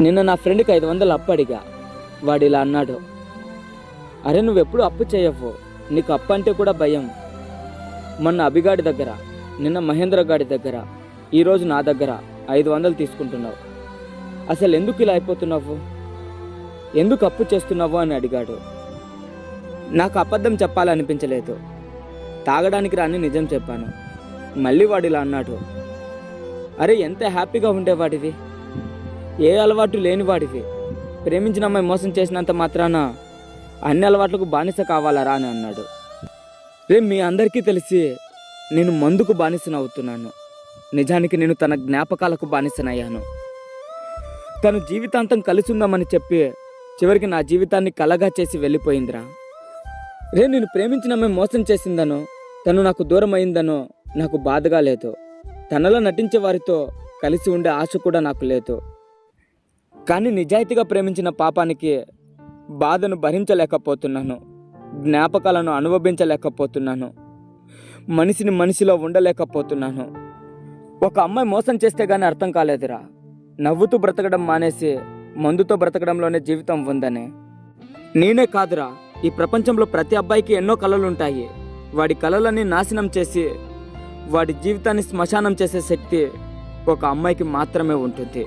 నిన్న నా ఫ్రెండ్కి ఐదు వందలు అప్పు అడిగా. వాడు ఇలా అన్నాడు. అరే నువ్వెప్పుడు అప్పు చేయవు నీకు అప్పు అంటే కూడా భయం. మొన్న అభిగాడి దగ్గర నిన్న మహేంద్ర గాడి దగ్గర ఈరోజు నా దగ్గర ఐదు వందలు తీసుకుంటున్నావు. అసలు ఎందుకు ఇలా అయిపోతున్నావు? ఎందుకు అప్పు చేస్తున్నావు అని అడిగాడు. నాకు అబద్ధం చెప్పాలనిపించలేదు. తాగడానికి రాని నిజం చెప్పాను. మళ్ళీ వాడు ఇలా అన్నాడు. అరే ఎంత హ్యాపీగా ఉండేవాడివి. ఏ అలవాటు లేనివాడివి ప్రేమించిన అమ్మాయి మోసం చేసినంత మాత్రాన అన్ని అలవాట్లకు బానిస కావాలరా అని అన్నాడు. రే మీ అందరికీ తెలిసి నేను మందుకు బానిసనవుతున్నాను నిజానికి నేను తన జ్ఞాపకాలకు బానిసనయ్యాను. తను జీవితాంతం కలిసి ఉందామని చెప్పి చివరికి నా జీవితాన్ని కలగా చేసి వెళ్ళిపోయిందిరా. రే నేను ప్రేమించిన అమ్మాయి మోసం చేసిందనో తను నాకు దూరం అయిందనో నాకు బాధగా లేదు. తనలో నటించే వారితో కలిసి ఉండే ఆశ కూడా నాకు లేదు. కానీ నిజాయితీగా ప్రేమించిన పాపానికి బాధను భరించలేకపోతున్నాను జ్ఞాపకాలను అనుభవించలేకపోతున్నాను మనిషిని మనిషిలో ఉండలేకపోతున్నాను. ఒక అమ్మాయి మోసం చేస్తే గానీ అర్థం కాలేదురా. నవ్వుతూ బ్రతకడం మానేసి మందుతో బ్రతకడంలోనే జీవితం ఉందని. నేనే కాదురా ఈ ప్రపంచంలో ప్రతి అబ్బాయికి ఎన్నో కళలు ఉంటాయి వాడి కళలన్నీ నాశనం చేసి వాడి జీవితాన్ని శ్మశానం చేసే శక్తి ఒక అమ్మాయికి మాత్రమే ఉంటుంది.